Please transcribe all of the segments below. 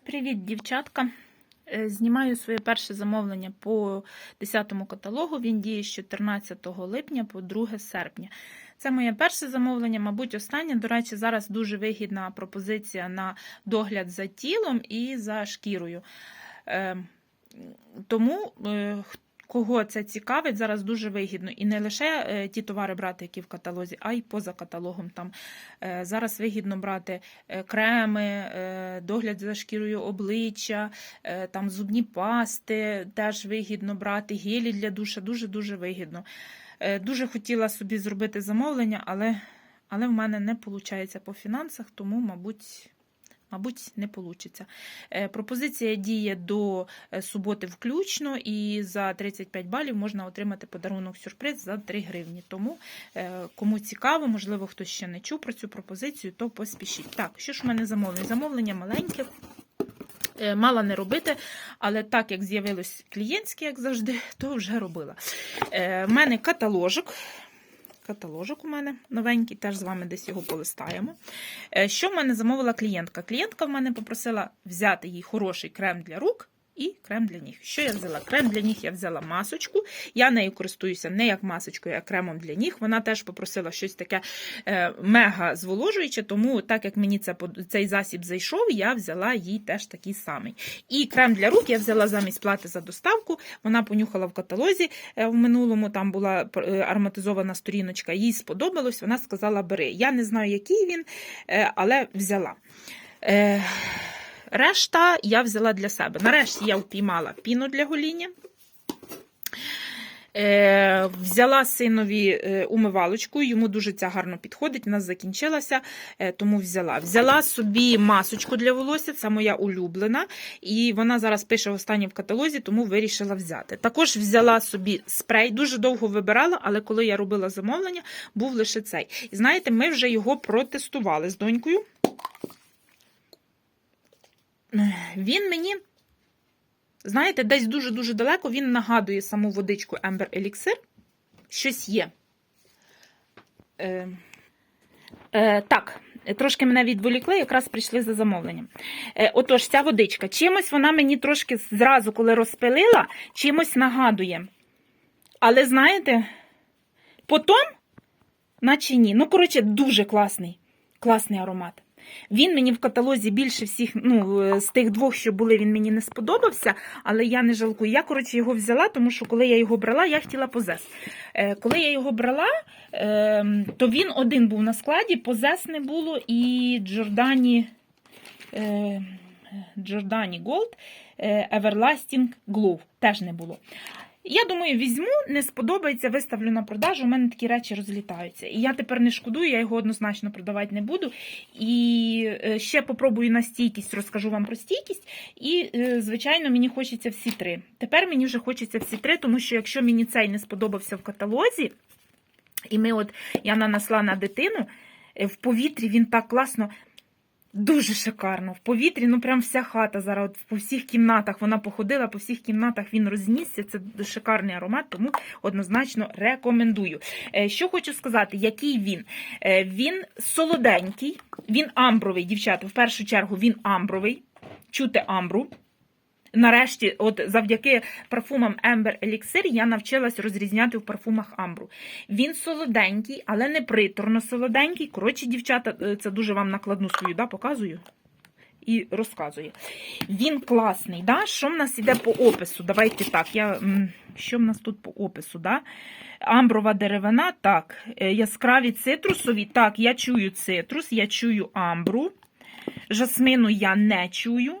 Привіт, дівчатка. Е, Знімаю своє перше замовлення по 10-му каталогу. Він діє з 14 липня по 2 серпня. Це моє перше замовлення, мабуть, останнє. До речі, зараз дуже вигідна пропозиція на догляд за тілом і за шкірою. Е, Тому е, х- кого це цікавить, зараз дуже вигідно. І не лише е, ті товари брати, які в каталозі, а й поза каталогом. Там е, зараз вигідно брати е, креми, догляд за шкірою обличчя, там зубні пасти, теж вигідно брати, гелі для душа, дуже-дуже вигідно. Дуже хотіла собі зробити замовлення, але, але в мене не виходить по фінансах, тому, мабуть. Мабуть, не вийде. Пропозиція діє до е, суботи включно, і за 35 балів можна отримати подарунок сюрприз за 3 гривні. Тому, е, кому цікаво, можливо, хтось ще не чув про цю пропозицію, то поспішіть. Так, що ж в мене замовлення? Замовлення маленьке. Е, Мала не робити, але так як з'явилось клієнтське, як завжди, то вже робила. В мене каталожок. Каталожок у мене новенький, теж з вами десь його полистаємо. Е, Що в мене замовила клієнтка? Клієнтка в мене попросила взяти їй хороший крем для рук і крем для ніг. Що я взяла? Крем для ніг я взяла масочку. Я нею користуюся не як масочкою, а кремом для ніг. Вона теж попросила щось таке е, мега зволожуюче, тому так як мені це, цей засіб зайшов, я взяла їй теж такий самий. І крем для рук я взяла замість плати за доставку. Вона понюхала в каталозі е, в минулому, там була е, ароматизована сторіночка, їй сподобалось, вона сказала: бери. Я не знаю, який він, але взяла. Решта я взяла для себе. Нарешті я впіймала піну для гоління. Е, взяла синові е, умивалочку, йому дуже ця гарно підходить, у нас закінчилася, е, тому взяла. Взяла собі масочку для волосся, це моя улюблена, і вона зараз пише останнє в каталозі, тому вирішила взяти. Також взяла собі спрей, дуже довго вибирала, але коли я робила замовлення, був лише цей. І знаєте, ми вже його протестували з донькою. Він мені, знаєте, десь дуже-дуже далеко він нагадує саму водичку Ember Elixir. Щось є. Е, е, так, трошки мене відволікли, якраз прийшли за замовленням. Е, отож, ця водичка. Чимось вона мені трошки зразу, коли розпилила, чимось нагадує. Але знаєте, потім, наче ні. Ну, коротше, дуже класний. Класний аромат. Він мені в каталозі більше всіх, ну, е, з тих двох, що були, він мені не сподобався, але я не жалкую. Я, коротше, його взяла, тому що коли я його брала, я хотіла позес. Е, коли я його брала, е, то він один був на складі, позес не було, і Джордані, е, Джордані е, Everlasting Glow теж не було. Я думаю, візьму, не сподобається, виставлю на продажу. У мене такі речі розлітаються. І я тепер не шкодую, я його однозначно продавати не буду. І е, ще попробую на стійкість, розкажу вам про стійкість. І, е, звичайно, мені хочеться всі три. Тепер мені вже хочеться всі три, тому що якщо мені цей не сподобався в каталозі, і ми от я нанесла на дитину, е, в повітрі він так класно. Дуже шикарно. В повітрі, ну прям вся хата зараз, от по всіх кімнатах вона походила, по всіх кімнатах він рознісся. Це шикарний аромат, тому однозначно рекомендую. Е, Що хочу сказати, який він? Е, Він солоденький, він амбровий, дівчата. В першу чергу він амбровий. Чути амбру. Нарешті, от завдяки парфумам Ember Elixir я навчилась розрізняти в парфумах амбру. Він солоденький, але не приторно солоденький. Коротше, дівчата, е, це дуже вам накладну свою да, показую і розказую. Він класний. Да? Що в нас іде по опису? Давайте так. Я, що в нас тут по опису? Да? Амброва деревина, так. Е, Яскраві цитрусові. Так, я чую цитрус, я чую амбру. Жасмину я не чую.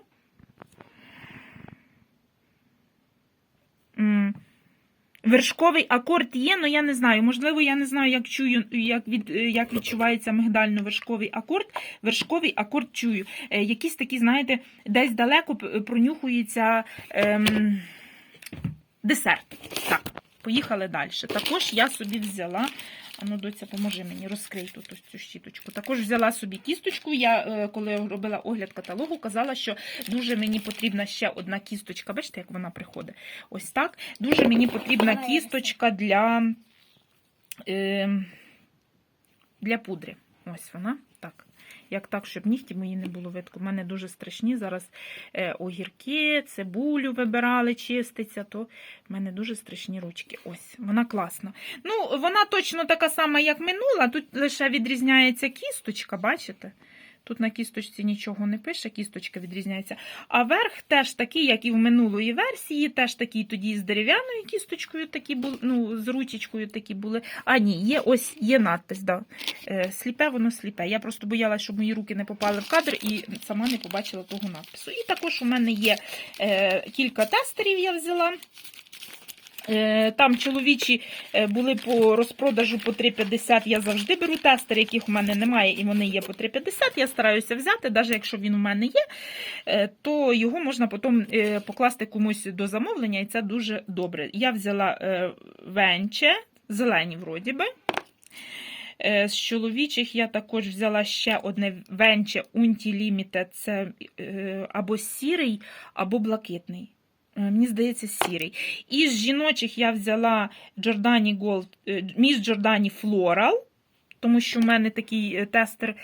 Вершковий акорд є, але я не знаю. Можливо, я не знаю, як чую, як, від, е, як відчувається мигдально-вершковий акорд. Вершковий акорд чую. Е, якісь такі, знаєте, десь далеко пронюхується ем, десерт. Так, поїхали далі. Також я собі взяла. А ну, доця, поможи мені, розкрий тут ось цю щіточку. Також взяла собі кісточку. Я, е, коли робила огляд каталогу, казала, що дуже мені потрібна ще одна кісточка. Бачите, як вона приходить? Ось так. Дуже мені потрібна кісточка для, е, для пудри. Ось вона. Як так, щоб нігті мої не було видко. У мене дуже страшні зараз е, огірки, цибулю вибирали, чиститься, то в мене дуже страшні ручки. Ось, вона класна. Ну, вона точно така сама, як минула, тут лише відрізняється кісточка, бачите? Тут на кісточці нічого не пише, кісточка відрізняється. А верх теж такий, як і в минулої версії, теж такий тоді з дерев'яною кісточкою, такі були, ну, з ручечкою такі були. А ні, є ось є надпис. Да. Е, сліпе, воно сліпе. Я просто боялася, щоб мої руки не попали в кадр і сама не побачила того надпису. І також у мене є е, кілька тестерів, я взяла. Е, Там чоловічі е, були по розпродажу по 3,50. Я завжди беру тестер, яких у мене немає, і вони є по 3,50. Я стараюся взяти, навіть якщо він у мене є, е, то його можна потім покласти комусь до замовлення, і це дуже добре. Я взяла венче, зелені вроді би. З чоловічих я також взяла ще одне венче Unti Limited. Це або сірий, або блакитний. Е, Мені здається, сірий. І з жіночих я взяла Giordani Gold, е, міс Giordani Floral, тому що в мене такий е, тестер,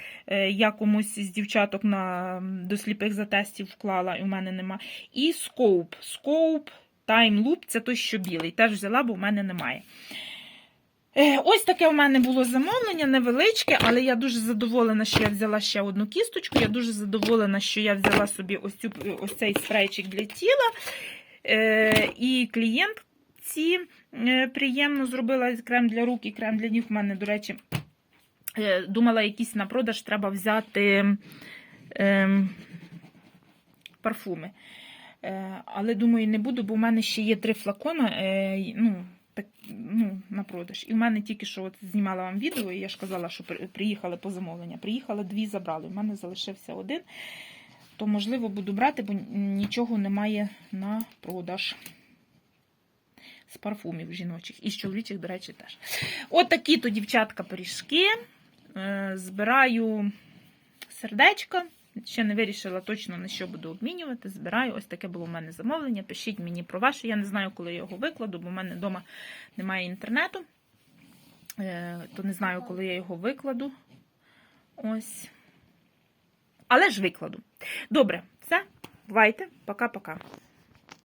я комусь з дівчаток на, до сліпих затестів вклала, і в мене нема. І Scope. Scope Time Loop це той, що білий. Теж взяла, бо в мене немає. Ось таке у мене було замовлення, невеличке, але я дуже задоволена, що я взяла ще одну кісточку. Я дуже задоволена, що я взяла собі ось, цю, ось цей спрейчик для тіла. Е, І клієнтці е, приємно зробила крем для рук і крем для ніг. У мене, до речі, е, думала, якісь на продаж треба взяти е, парфуми. Але думаю, не буду, бо в мене ще є три флакона. е, Ну, так, ну, на продаж. І в мене тільки що от знімала вам відео, і я ж казала, що приїхали по замовлення. Приїхали, дві забрали. У мене залишився один. То, можливо, буду брати, бо нічого немає на продаж. З парфумів жіночих. І з чоловічих, до речі, теж. От такі то, дівчатка, пиріжки. Е, Збираю сердечка. Ще не вирішила точно на що буду обмінювати. Збираю. Ось таке було в мене замовлення. Пишіть мені про ваше. Я не знаю, коли я його викладу, бо в мене вдома немає інтернету. Е, То не знаю, коли я його викладу. Ось. Але ж викладу. Добре, все. Бувайте. Пока-пока.